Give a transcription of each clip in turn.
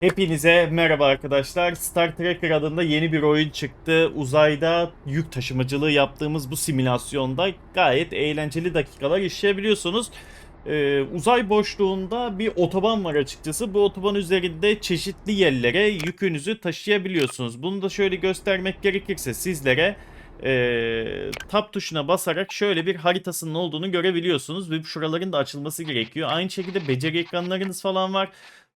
Hepinize merhaba arkadaşlar. Star Tracker adında yeni bir oyun çıktı. Uzayda yük taşımacılığı yaptığımız bu simülasyonda gayet eğlenceli dakikalar yaşayabiliyorsunuz. Ee, uzay boşluğunda bir otoban var açıkçası. Bu otoban üzerinde çeşitli yerlere yükünüzü taşıyabiliyorsunuz. Bunu da şöyle göstermek gerekirse sizlere e, tab tuşuna basarak şöyle bir haritasının olduğunu görebiliyorsunuz ve şuraların da açılması gerekiyor. Aynı şekilde beceri ekranlarınız falan var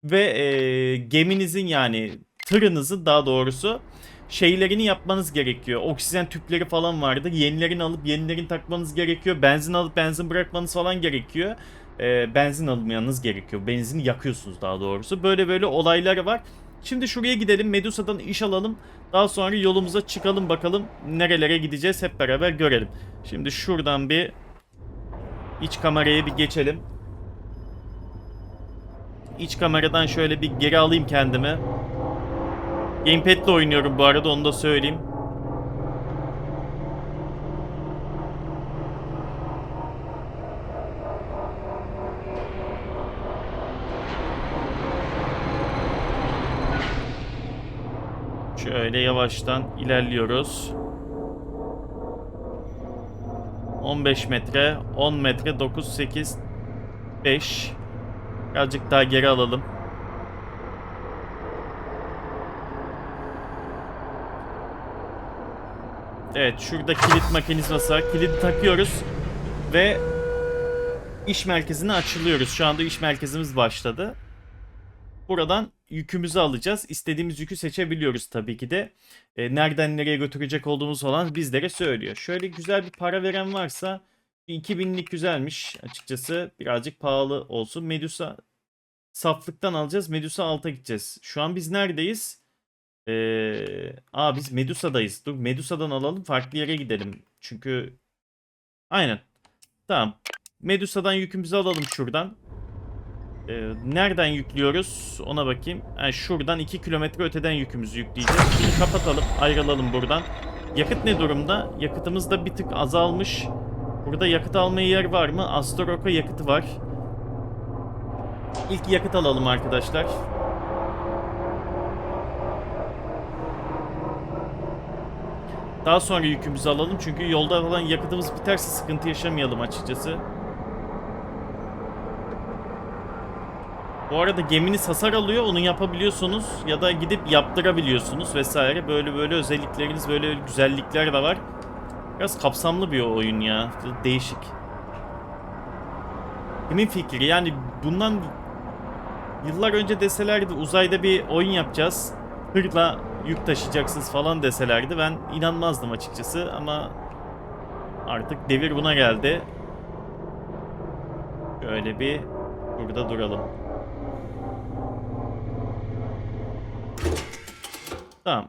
ve e, geminizin yani tırınızın daha doğrusu şeylerini yapmanız gerekiyor. Oksijen tüpleri falan vardı. Yenilerini alıp yenilerini takmanız gerekiyor. Benzin alıp benzin bırakmanız falan gerekiyor. E, benzin almayanız gerekiyor. Benzini yakıyorsunuz daha doğrusu. Böyle böyle olayları var. Şimdi şuraya gidelim. Medusa'dan iş alalım. Daha sonra yolumuza çıkalım bakalım nerelere gideceğiz hep beraber görelim. Şimdi şuradan bir iç kameraya bir geçelim. İç kameradan şöyle bir geri alayım kendimi. Gamepad'le oynuyorum bu arada onu da söyleyeyim. Şöyle yavaştan ilerliyoruz. 15 metre, 10 metre, 9, 8, 5. Birazcık daha geri alalım. Evet şurada kilit mekanizması var. Kilidi takıyoruz ve iş merkezine açılıyoruz. Şu anda iş merkezimiz başladı. Buradan yükümüzü alacağız. İstediğimiz yükü seçebiliyoruz tabii ki de. E, nereden nereye götürecek olduğumuz falan bizlere söylüyor. Şöyle güzel bir para veren varsa 2000'lik güzelmiş açıkçası. Birazcık pahalı olsun. Medusa saflıktan alacağız. Medusa alta gideceğiz. Şu an biz neredeyiz? Ee, aa biz Medusa'dayız. Dur Medusa'dan alalım farklı yere gidelim. Çünkü aynen. Tamam. Medusa'dan yükümüzü alalım şuradan. Ee, nereden yüklüyoruz? Ona bakayım. Yani şuradan 2 kilometre öteden yükümüzü yükleyeceğiz. Şimdi kapatalım. Ayrılalım buradan. Yakıt ne durumda? Yakıtımız da bir tık azalmış. Burada yakıt almaya yer var mı? Astorok'a yakıtı var. İlk yakıt alalım arkadaşlar. Daha sonra yükümüzü alalım çünkü yolda falan yakıtımız biterse sıkıntı yaşamayalım açıkçası. Bu arada geminiz hasar alıyor onu yapabiliyorsunuz ya da gidip yaptırabiliyorsunuz vesaire. Böyle böyle özellikleriniz böyle güzellikler de var. Biraz kapsamlı bir oyun ya. Değişik. Kimin fikri? Yani bundan yıllar önce deselerdi uzayda bir oyun yapacağız. Hırla yük taşıyacaksınız falan deselerdi ben inanmazdım açıkçası ama artık devir buna geldi. Şöyle bir burada duralım. Tamam.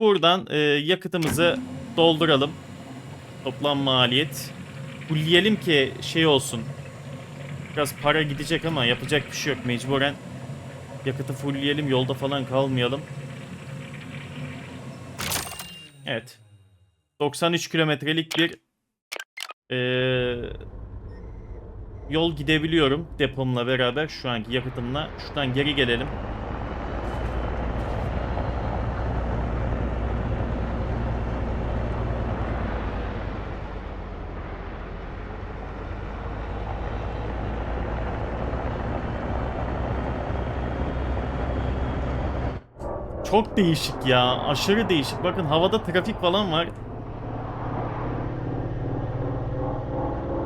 Buradan e, yakıtımızı dolduralım. Toplam maliyet. Fullleyelim ki şey olsun. Biraz para gidecek ama yapacak bir şey yok mecburen. Yakıtı fullleyelim yolda falan kalmayalım. Evet. 93 kilometrelik bir eee, yol gidebiliyorum depomla beraber şu anki yakıtımla. Şuradan geri gelelim. Çok değişik ya. Aşırı değişik. Bakın havada trafik falan var.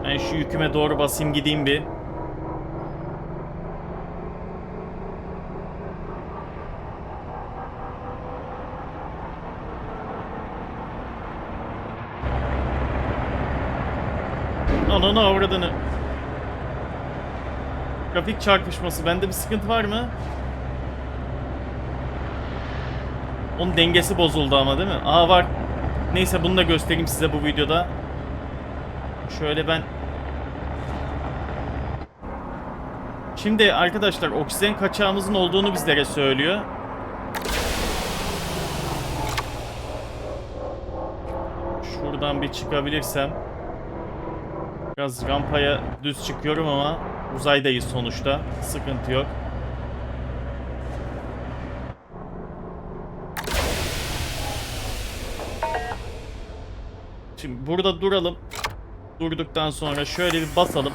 Ben şu yüküme doğru basayım gideyim bir. Ananı avradını. Trafik çarpışması. Bende bir sıkıntı var mı? Onun dengesi bozuldu ama değil mi? Aa var. Neyse bunu da göstereyim size bu videoda. Şöyle ben... Şimdi arkadaşlar oksijen kaçağımızın olduğunu bizlere söylüyor. Şuradan bir çıkabilirsem. Biraz rampaya düz çıkıyorum ama uzaydayız sonuçta. Sıkıntı yok. Şimdi burada duralım. Durduktan sonra şöyle bir basalım.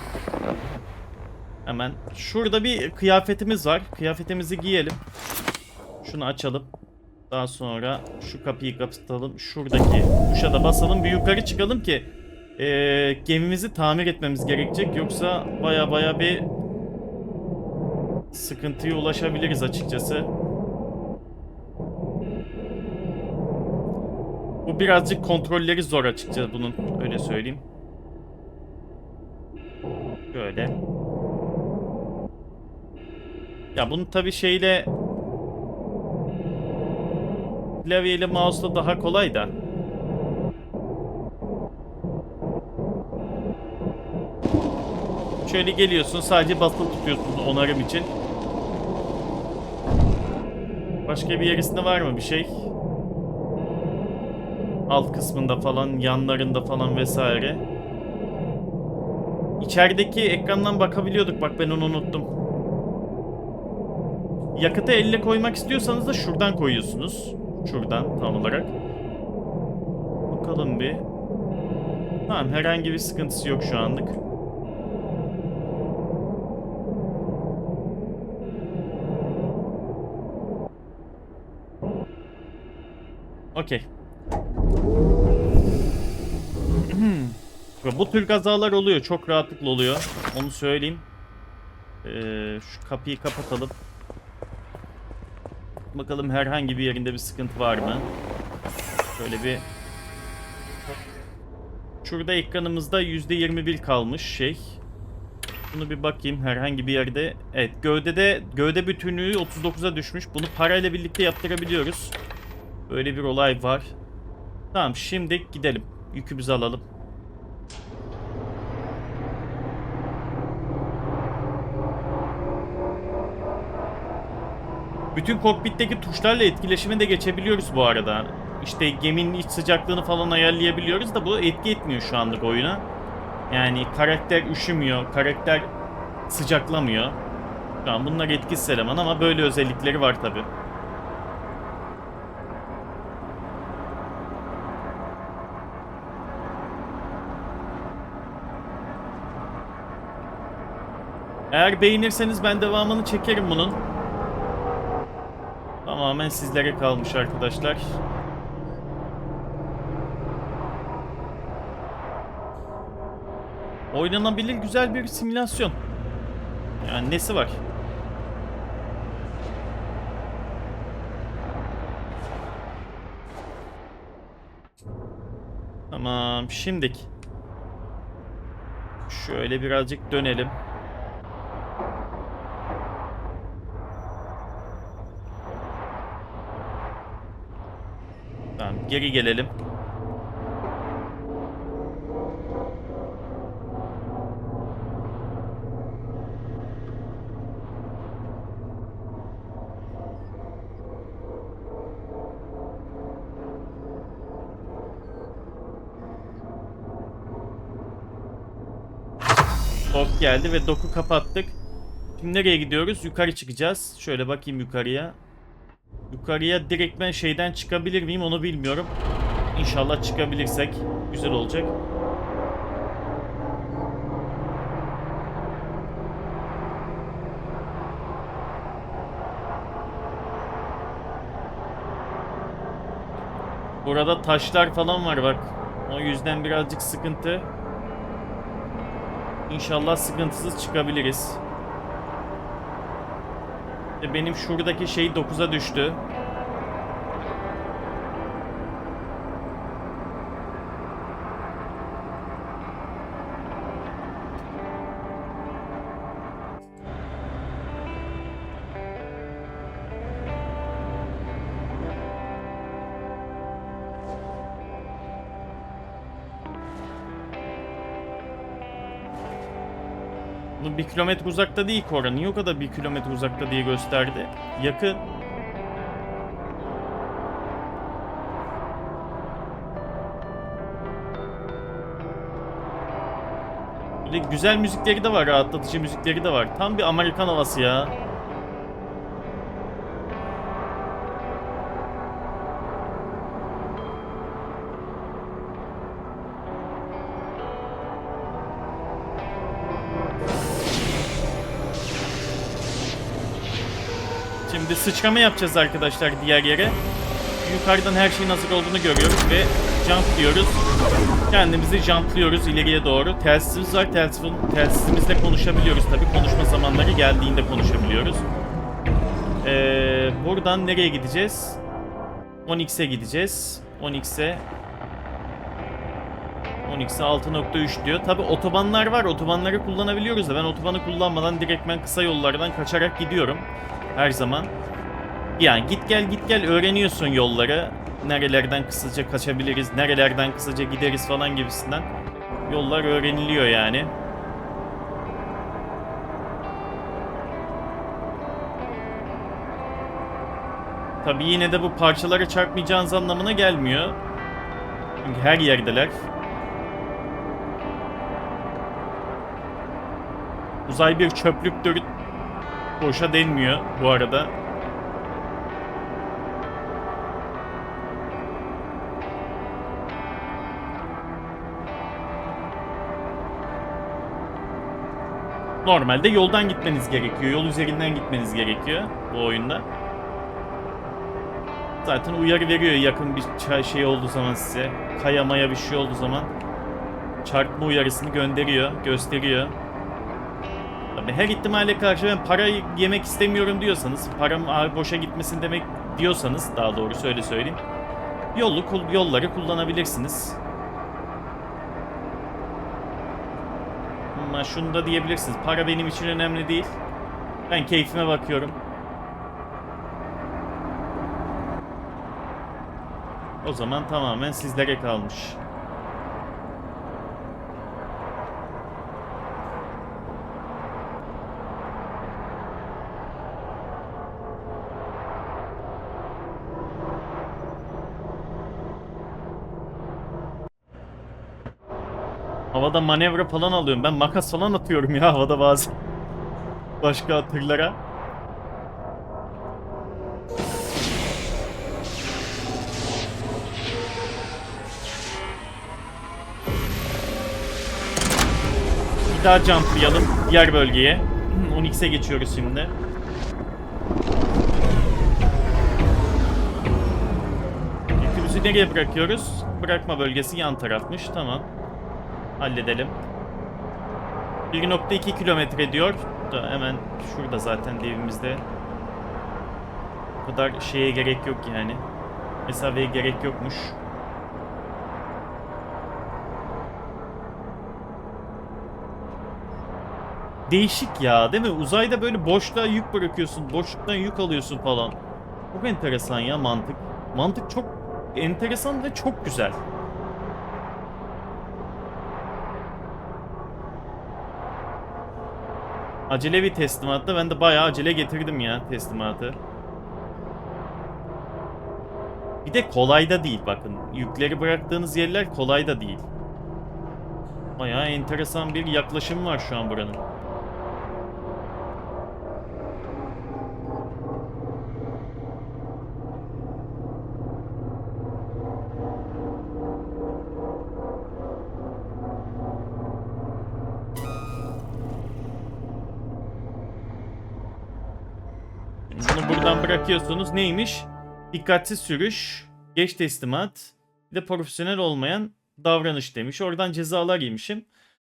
Hemen. Şurada bir kıyafetimiz var. Kıyafetimizi giyelim. Şunu açalım. Daha sonra şu kapıyı kapatalım. Şuradaki tuşa da basalım. Bir yukarı çıkalım ki eee, gemimizi tamir etmemiz gerekecek. Yoksa baya baya bir sıkıntıya ulaşabiliriz açıkçası. Birazcık kontrolleri zor açıkçası bunun. Öyle söyleyeyim. Şöyle. Ya bunu tabi şeyle klavyeyle mouse'la daha kolay da. Şöyle geliyorsun sadece basılı tutuyorsun onarım için. Başka bir yerisinde var mı bir şey? Alt kısmında falan, yanlarında falan vesaire. İçerideki ekrandan bakabiliyorduk. Bak ben onu unuttum. Yakıtı elle koymak istiyorsanız da şuradan koyuyorsunuz. Şuradan tam olarak. Bakalım bir. Tamam herhangi bir sıkıntısı yok şu anlık. Okey. Ve Bu tür kazalar oluyor. Çok rahatlıkla oluyor. Onu söyleyeyim. Ee, şu kapıyı kapatalım. Bakalım herhangi bir yerinde bir sıkıntı var mı? Şöyle bir... Şurada ekranımızda %21 kalmış şey. Bunu bir bakayım herhangi bir yerde. Evet gövdede gövde bütünlüğü 39'a düşmüş. Bunu parayla birlikte yaptırabiliyoruz. Böyle bir olay var. Tamam şimdi gidelim. Yükümüzü alalım. Bütün kokpitteki tuşlarla etkileşime de geçebiliyoruz bu arada. İşte geminin iç sıcaklığını falan ayarlayabiliyoruz da bu etki etmiyor şu anlık oyuna. Yani karakter üşümüyor, karakter sıcaklamıyor. Şu an bunlar etkisiz eleman ama böyle özellikleri var tabi. Eğer beğenirseniz ben devamını çekerim bunun. Tamamen sizlere kalmış arkadaşlar. Oynanabilir güzel bir simülasyon. Yani nesi var? Tamam şimdik. Şöyle birazcık dönelim. Geri gelelim. Ok geldi ve doku kapattık. Şimdi nereye gidiyoruz? Yukarı çıkacağız. Şöyle bakayım yukarıya. Yukarıya direkt ben şeyden çıkabilir miyim onu bilmiyorum. İnşallah çıkabilirsek güzel olacak. Burada taşlar falan var bak. O yüzden birazcık sıkıntı. İnşallah sıkıntısız çıkabiliriz. İşte Benim şuradaki şey 9'a düştü. Bu bir kilometre uzakta değil ki orada. Niye o kadar bir kilometre uzakta diye gösterdi? Yakın. De güzel müzikleri de var, rahatlatıcı müzikleri de var. Tam bir Amerikan havası ya. Şimdi sıçrama yapacağız arkadaşlar diğer yere. Yukarıdan her şeyin hazır olduğunu görüyoruz ve jump diyoruz. Kendimizi jumplıyoruz ileriye doğru. Telsizimiz var. Telsiz, telsizimizle konuşabiliyoruz tabii. Konuşma zamanları geldiğinde konuşabiliyoruz. Ee, buradan nereye gideceğiz? 10x'e gideceğiz. 10x'e 10x'e 6.3 diyor. Tabi otobanlar var. Otobanları kullanabiliyoruz da ben otobanı kullanmadan direktmen kısa yollardan kaçarak gidiyorum. Her zaman. Yani git gel git gel öğreniyorsun yolları. Nerelerden kısaca kaçabiliriz, nerelerden kısaca gideriz falan gibisinden. Yollar öğreniliyor yani. Tabi yine de bu parçalara çarpmayacağınız anlamına gelmiyor. Çünkü her yerdeler. Uzay bir çöplüktür. Boşa denmiyor bu arada. Normalde yoldan gitmeniz gerekiyor. Yol üzerinden gitmeniz gerekiyor bu oyunda. Zaten uyarı veriyor yakın bir şey olduğu zaman size. Kaya maya bir şey olduğu zaman. Çarpma uyarısını gönderiyor, gösteriyor. Tabii her ihtimale karşı ben para yemek istemiyorum diyorsanız, param boşa gitmesin demek diyorsanız daha doğrusu öyle söyleyeyim. Yolu, kul- yolları kullanabilirsiniz. Ama şunu da diyebilirsiniz. Para benim için önemli değil. Ben keyfime bakıyorum. O zaman tamamen sizlere kalmış. Havada manevra falan alıyorum. Ben makas falan atıyorum ya havada bazen. Başka tırlara. Bir daha jumplayalım diğer bölgeye. 10x'e geçiyoruz şimdi. Nereye bırakıyoruz? Bırakma bölgesi yan tarafmış. Tamam. Halledelim. 1.2 kilometre diyor. Da hemen şurada zaten devimizde. Bu kadar şeye gerek yok yani. Mesafeye gerek yokmuş. Değişik ya değil mi? Uzayda böyle boşluğa yük bırakıyorsun. Boşluktan yük alıyorsun falan. Çok enteresan ya mantık. Mantık çok enteresan ve çok güzel. Acele bir teslimatta ben de bayağı acele getirdim ya teslimatı. Bir de kolay da değil bakın. Yükleri bıraktığınız yerler kolay da değil. Bayağı enteresan bir yaklaşım var şu an buranın. Bunu buradan bırakıyorsunuz. Neymiş? Dikkatsiz sürüş, geç teslimat, bir de profesyonel olmayan davranış demiş. Oradan cezalar yemişim.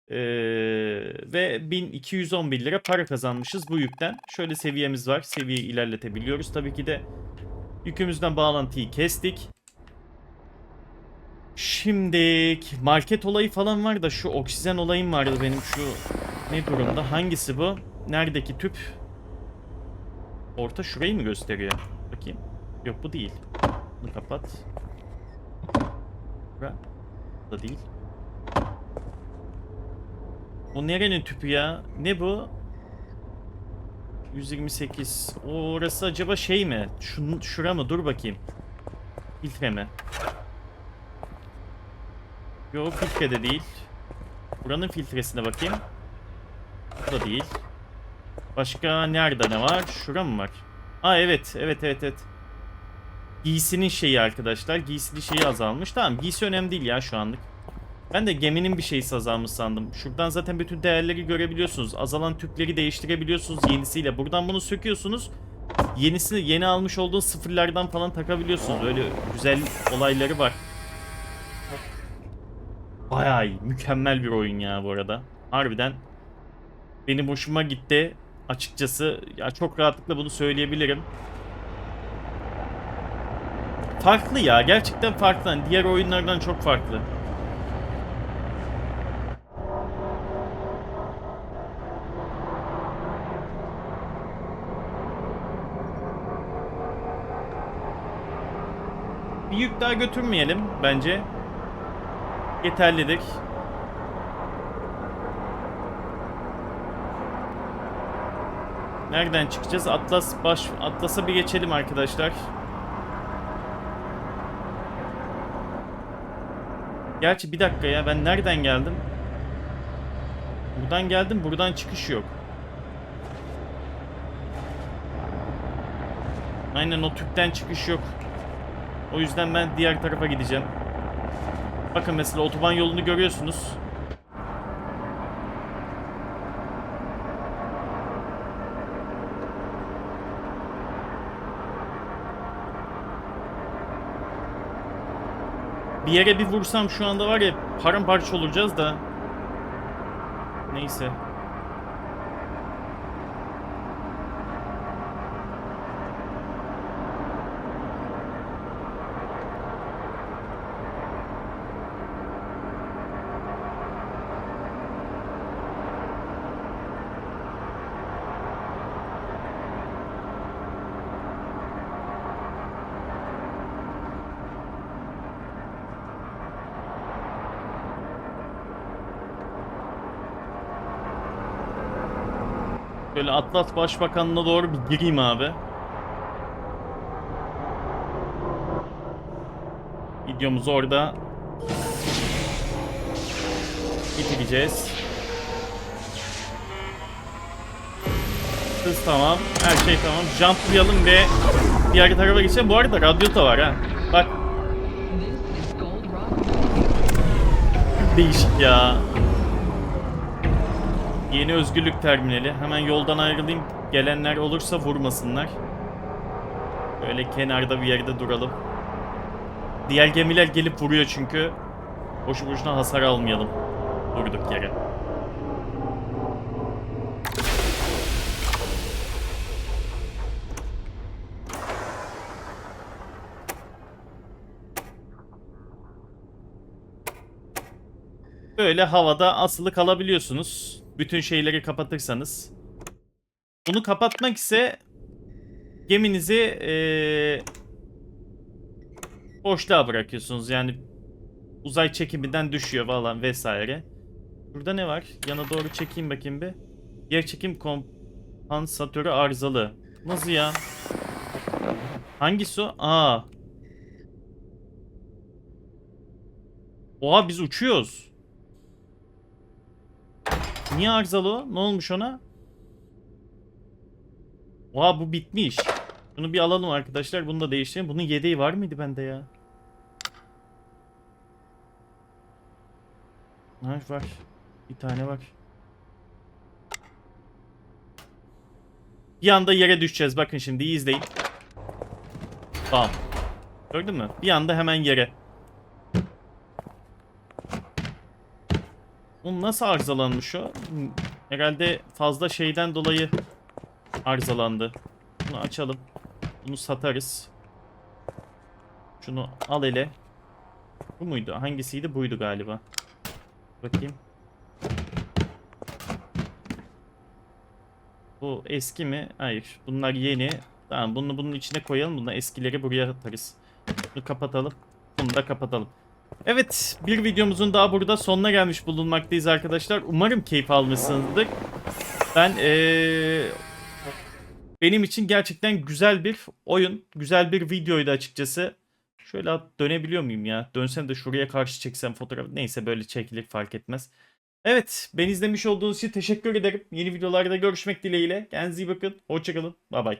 Ee, ve 1211 lira para kazanmışız bu yükten. Şöyle seviyemiz var. Seviyeyi ilerletebiliyoruz. Tabii ki de yükümüzden bağlantıyı kestik. Şimdi market olayı falan var da şu oksijen olayım vardı benim şu ne durumda? Hangisi bu? Neredeki tüp? Orta şurayı mı gösteriyor? Bakayım. Yok bu değil. Bunu kapat. Bu da değil. Bu nerenin tüpü ya? Ne bu? 128. O orası acaba şey mi? Şun, şura mı? Dur bakayım. Filtre mi? Yok filtre de değil. Buranın filtresine bakayım. Bu da değil. Başka nerede ne var? Şura mı var? Aa evet, evet, evet, evet. Giysinin şeyi arkadaşlar. Giysinin şeyi azalmış. Tamam giysi önemli değil ya şu anlık. Ben de geminin bir şeysi azalmış sandım. Şuradan zaten bütün değerleri görebiliyorsunuz. Azalan tüpleri değiştirebiliyorsunuz yenisiyle. Buradan bunu söküyorsunuz. Yenisi yeni almış olduğun sıfırlardan falan takabiliyorsunuz. Öyle güzel olayları var. Bayağı iyi. Mükemmel bir oyun ya bu arada. Harbiden benim hoşuma gitti. Açıkçası ya çok rahatlıkla bunu söyleyebilirim. Farklı ya. Gerçekten farklı. Hani diğer oyunlardan çok farklı. Bir yük daha götürmeyelim bence. Yeterlidir. Nereden çıkacağız? Atlas baş Atlas'a bir geçelim arkadaşlar. Gerçi bir dakika ya ben nereden geldim? Buradan geldim buradan çıkış yok. Aynen o tüpten çıkış yok. O yüzden ben diğer tarafa gideceğim. Bakın mesela otoban yolunu görüyorsunuz. Bir yere bir vursam şu anda var ya paramparça olacağız da. Neyse. Böyle Atlas Başbakanı'na doğru bir gireyim abi. Videomuzu orada bitireceğiz. Hız tamam. Her şey tamam. Jumplayalım ve diğer tarafa geçelim. Bu arada radyo da var ha. Bak değişik ya. Yeni özgürlük terminali. Hemen yoldan ayrılayım. Gelenler olursa vurmasınlar. Böyle kenarda bir yerde duralım. Diğer gemiler gelip vuruyor çünkü. Boşu boşuna hasar almayalım. Durduk yere. Böyle havada asılı kalabiliyorsunuz. Bütün şeyleri kapatırsanız. Bunu kapatmak ise geminizi eee boşluğa bırakıyorsunuz. Yani uzay çekiminden düşüyor falan vesaire. Burada ne var? Yana doğru çekeyim bakayım bir. Yer çekim kompansatörü arızalı. Nasıl ya? Hangisi o? Aa. Oha biz uçuyoruz. Niye arızalı o? Ne olmuş ona? Oha bu bitmiş. Bunu bir alalım arkadaşlar. Bunu da değiştirelim. Bunun yedeği var mıydı bende ya? Ha, var. Bir tane var. Bir anda yere düşeceğiz. Bakın şimdi iyi izleyin. Bam. Gördün mü? Bir anda hemen yere. Bu nasıl arızalanmış o? Herhalde fazla şeyden dolayı arızalandı. Bunu açalım. Bunu satarız. Şunu al ele. Bu muydu? Hangisiydi? Buydu galiba. Bakayım. Bu eski mi? Hayır. Bunlar yeni. Tamam bunu bunun içine koyalım. Bunlar eskileri buraya atarız. Bunu kapatalım. Bunu da kapatalım. Evet, bir videomuzun daha burada sonuna gelmiş bulunmaktayız arkadaşlar. Umarım keyif almışsınızdır. Ben eee, benim için gerçekten güzel bir oyun, güzel bir videoydu açıkçası. Şöyle dönebiliyor muyum ya? Dönsem de şuraya karşı çeksem fotoğraf. Neyse böyle çekilir fark etmez. Evet, beni izlemiş olduğunuz için teşekkür ederim. Yeni videolarda görüşmek dileğiyle. Kendinize iyi bakın. Hoşçakalın. Bay bay.